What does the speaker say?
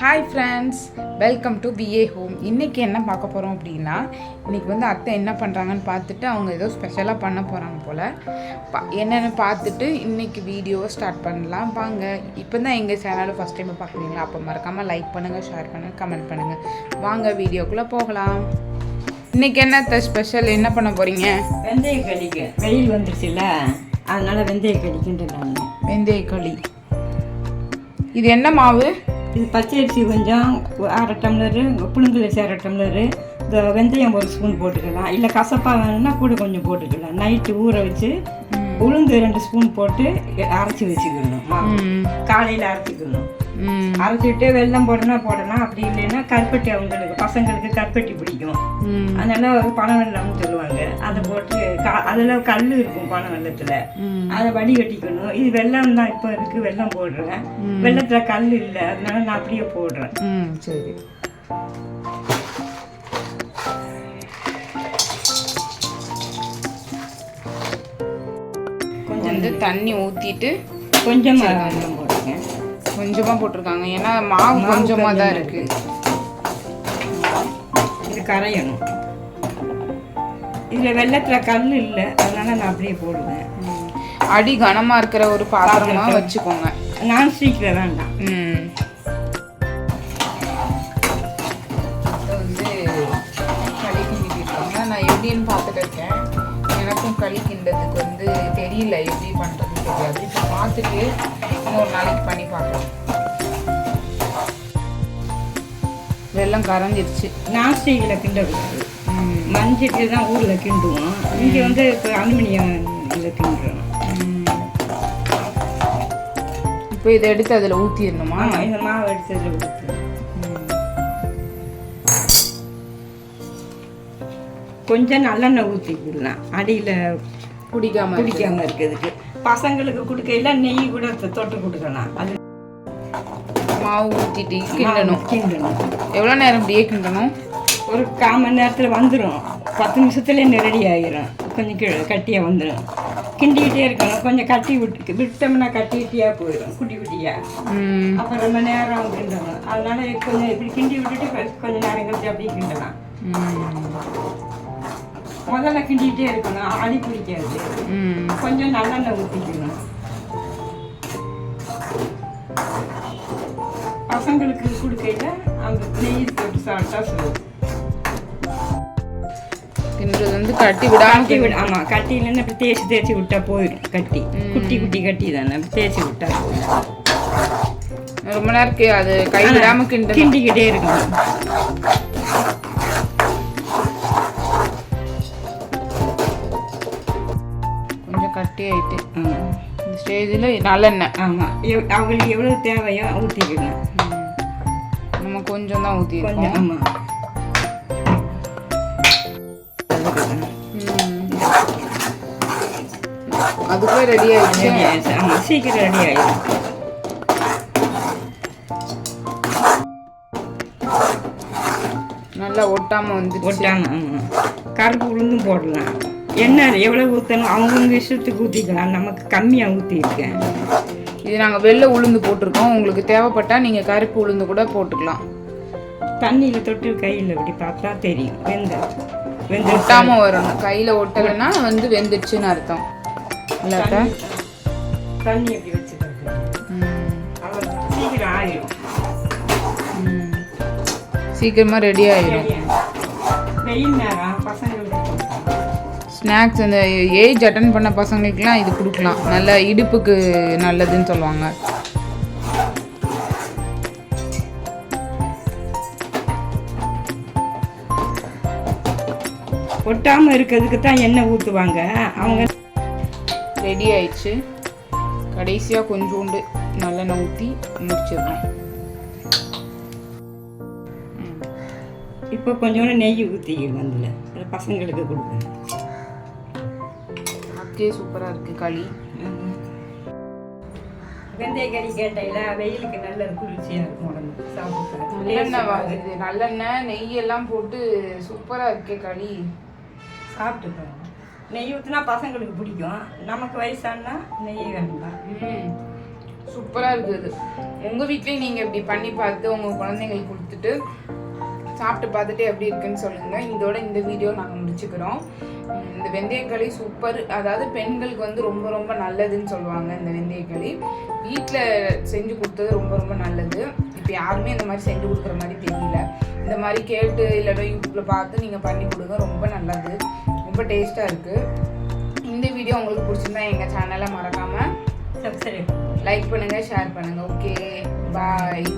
Hi friends welcome to B A home இன்றைக்கி என்ன பார்க்க போகிறோம் அப்படின்னா இன்றைக்கி வந்து அத்தை என்ன பண்ணுறாங்கன்னு பார்த்துட்டு அவங்க ஏதோ ஸ்பெஷலாக பண்ண போகிறாங்க போல். பா என்னென்னு பார்த்துட்டு இன்றைக்கி வீடியோவை ஸ்டார்ட் பண்ணலாம். வாங்க இப்போ தான் எங்கள் சேனலை ஃபஸ்ட் டைம் பார்க்குறீங்களா? அப்போ மறக்காமல் லைக் பண்ணுங்கள் ஷேர் பண்ணுங்கள் கமெண்ட் பண்ணுங்கள் வாங்க வீடியோக்குள்ளே போகலாம். இன்றைக்கி என்ன ஸ்பெஷல் என்ன பண்ண போகிறீங்க வெந்தய கடிக்கு வெயில் வந்துருச்சுல்ல அதனால வெந்தய நான் வெந்தய களி. இது என்ன மாவு? இது பச்சை அரிசி கொஞ்சம் அரை டம்ளரு புழுங்கல் அரிசி அரை டம்ளரு இந்த வெந்தயம் ஒரு ஸ்பூன் போட்டுக்கலாம். இல்லை கசப்பாக வேணும்னா கூட கொஞ்சம் போட்டுக்கலாம். நைட்டு ஊற வச்சு உளுந்து ரெண்டு ஸ்பூன் போட்டு அரைச்சி வச்சுக்கணும். காலையில் அரைச்சிக்கணும். அரைச்சிட்டு வெல்லம் போடணும்னா போடலாம் அப்படி இல்லைன்னா கருப்பட்டி அவங்களுக்கு பசங்களுக்கு கருப்பட்டி பிடிக்கும். அதனால ஒரு பனை வெள்ளம்னு சொல்லுவாங்க. அதை போட்டு கா- அதுல கல் இருக்கும் பனை வெள்ளத்துல அதை வடிகட்டிக்கணும். இது வெள்ளம் தான் இப்போ இருக்கு. வெள்ளம் போடுறேன். வெள்ளத்துல கல் இல்லை. அதனால நான் அப்படியே போடுறேன். சரி. வந்து தண்ணி ஊற்றிட்டு கொஞ்சமா வெள்ளம் போடுறேன் கொஞ்சமாக போட்டிருக்காங்க. ஏன்னா மாவு கொஞ்சமாக தான் இருக்கு. இது கரையணும். இதுல வெள்ளத்துல கல் இல்லை. அதனால நான் அப்படியே போடுவேன். அடி கனமாக இருக்கிற ஒரு பாத்திரமா வச்சுக்கோங்க. நான் ஸ்டிக்ல வேண்டாம். ம். வந்து நான் எப்படின்னு பார்த்துட்டு இருக்கேன். பார்த்துட்டு இன்னொரு நாளைக்கு பண்ணி பார்க்கலாம். வெள்ளம் கரைஞ்சிருச்சு. நான் ஸ்டிக்ல கிண்டக்கூடாது மஞ்சட்டு தான் ஊர்ல கிண்டுவோம். இங்க வந்து இப்போ அலுமினியம் இதில் கிண்டுறோம். இப்போ இதை எடுத்து அதில் ஊற்றிடணுமா இந்த மாவு எடுத்து ஊற்று கொஞ்சம் நல்லெண்ணெய் ஊற்றிக்கலாம் அடியில் பிடிக்காம. பிடிக்காம இருக்கிறதுக்கு. பசங்களுக்கு கொடுக்கையில நெய் கூட தொட்டு கொடுக்கலாம் அது மாவு ஊற்றிட்டு கிண்டணும். கிண்டணும். எவ்வளோ நேரம் இப்படியே கிண்டணும்? ஒரு கால் மணி நேரத்தில் வந்துடும் பத்து நிமிஷத்துல இந்த ரெடி ஆகிரும் கொஞ்சம் கி கட்டியாக வந்துடும் கிண்டிக்கிட்டே இருக்கணும். கொஞ்சம் கட்டி விட்டு விட்டோம்னா கட்டிக்கிட்டியாக போயிடும் குட்டி குட்டியாக ம். அப்போ ரொம்ப நேரம் கிண்டணும். அதனால கொஞ்சம் இப்படி கிண்டி விட்டுட்டு கொஞ்சம் நேரம் கழிச்சு அப்படியே கிண்டலாம். முதல்ல கிண்டிகிட்டே இருக்கணும். அடி பிடிக்காது. கொஞ்சம் நல்லெண்ணெய் ஊற்றிக்கணும் பசங்களுக்கு கொடுக்கையில அந்த நெய் தொட்டு சாப்பிட்டா சொல்லுவோம் கிண்டுறது வந்து கட்டி விடாம கட்டி விட ஆமாம் கட்டி இல்லைன்னா இப்படி தேய்ச்சி தேய்ச்சி விட்டா போயிடும் கட்டி. குட்டி குட்டி கட்டி தானே தேய்ச்சி விட்டா ரொம்ப நேரம் அது கை விடாம கிண்டிக்கிட்டே இருக்கணும். கட்டி ஆமாம் இந்த ஸ்டேஜில் நல்லெண்ணெய். ஆமாம் அவங்களுக்கு எவ்வளோ தேவையோ ஊற்றிக்கணும். நம்ம கொஞ்சம் தான் ஊற்றிருக்கோம் கொஞ்சம் ஆமாம் அதுக்குள்ளே ரெடி ஆயிடுச்சு. ஆமாம் சீக்கிரம் ரெடி ஆயிடும் நல்லா ஒட்டாம வந்துடுச்சு. ஒட்டாம கருப்பு உளுந்தும் போடலாம். எண்ணெய் எவ்வளோ ஊற்றணும் அவங்கவுங்க இஷ்டத்துக்கு ஊற்றிக்கலாம் நமக்கு கம்மியாக ஊற்றிருக்கேன் இது நாங்கள் வெள்ளை உளுந்து போட்டிருக்கோம். உங்களுக்கு தேவைப்பட்டா நீங்கள் கருப்பு உளுந்து கூட போட்டுக்கலாம். தண்ணியில் தொட்டு கையில் இப்படி பார்த்தா தெரியும். வெந்த வெந்த ஒட்டாம வரணும் கையில் ஒட்டலைன்னா வந்து வெந்துடுச்சுன்னு அர்த்தம். இல்லாட்டா தண்ணி எப்படி வச்சுக்கிறது. சீக்கிரம் ஆயிடும் ம். சீக்கிரமா ரெடி ஆயிடும் வெயில் நேரம். பசங்களுக்கு ஸ்நாக்ஸ் அந்த ஏஜ் அட்டன் பண்ண பசங்களுக்குலாம் இது கொடுக்கலாம். நல்ல இடுப்புக்கு நல்லதுன்னு சொல்லுவாங்க. ஒட்டாமல் இருக்கிறதுக்கு தான் எண்ணெய் ஊற்றுவாங்க அவங்க ரெடி ஆயிடுச்சு. கடைசியாக கொஞ்சோண்டு நல்லெண்ணெய் ஊற்றி முடிச்சிடுறோம் ம். இப்போ கொஞ்சோண்டு நெய் ஊற்றிக்கணும் அதில் அது பசங்களுக்கு கொடுக்கணும். அதுக்கே சூப்பராக இருக்குது களி. வெந்தய கறி கேட்டையில வெயிலுக்கு நல்ல குளிர்ச்சியாக இருக்கும் உடம்பு. சாப்பிட்டு இது நல்லெண்ணெய் நெய் எல்லாம் போட்டு சூப்பராக இருக்கே களி. சாப்பிட்டு பாருங்க. நெய் ஊற்றினா பசங்களுக்கு பிடிக்கும். நமக்கு வயசானா நெய் வேண்டாம். சூப்பராக இருக்குது உங்கள் வீட்லேயும் நீங்கள் இப்படி பண்ணி பார்த்து உங்கள் குழந்தைங்களுக்கு கொடுத்துட்டு சாப்பிட்டு பார்த்துட்டு எப்படி இருக்குன்னு சொல்லுங்கள் இதோட இந்த வீடியோ நாங்கள் முடிச்சுக்கிறோம் உம் இந்த வெந்தயக்களி சூப்பர் அதாவது பெண்களுக்கு வந்து ரொம்ப ரொம்ப நல்லதுன்னு சொல்லுவாங்க இந்த வெந்தயக்களி. வீட்டில் செஞ்சு கொடுத்தது ரொம்ப ரொம்ப நல்லது. இப்போ யாருமே இந்த மாதிரி செஞ்சு கொடுக்குற மாதிரி தெரியல. இந்த மாதிரி கேட்டு இல்லைன்னா யூடியூப்பில் பார்த்து நீங்கள் பண்ணி கொடுங்க. ரொம்ப நல்லது. ரொம்ப டேஸ்ட்டாக இருக்குது இந்த வீடியோ உங்களுக்கு பிடிச்சிருந்தா எங்கள் சேனலை மறக்காமல் சப்ஸ்கிரைப் லைக் பண்ணுங்கள் ஷேர் பண்ணுங்கள் ஓகே பாய்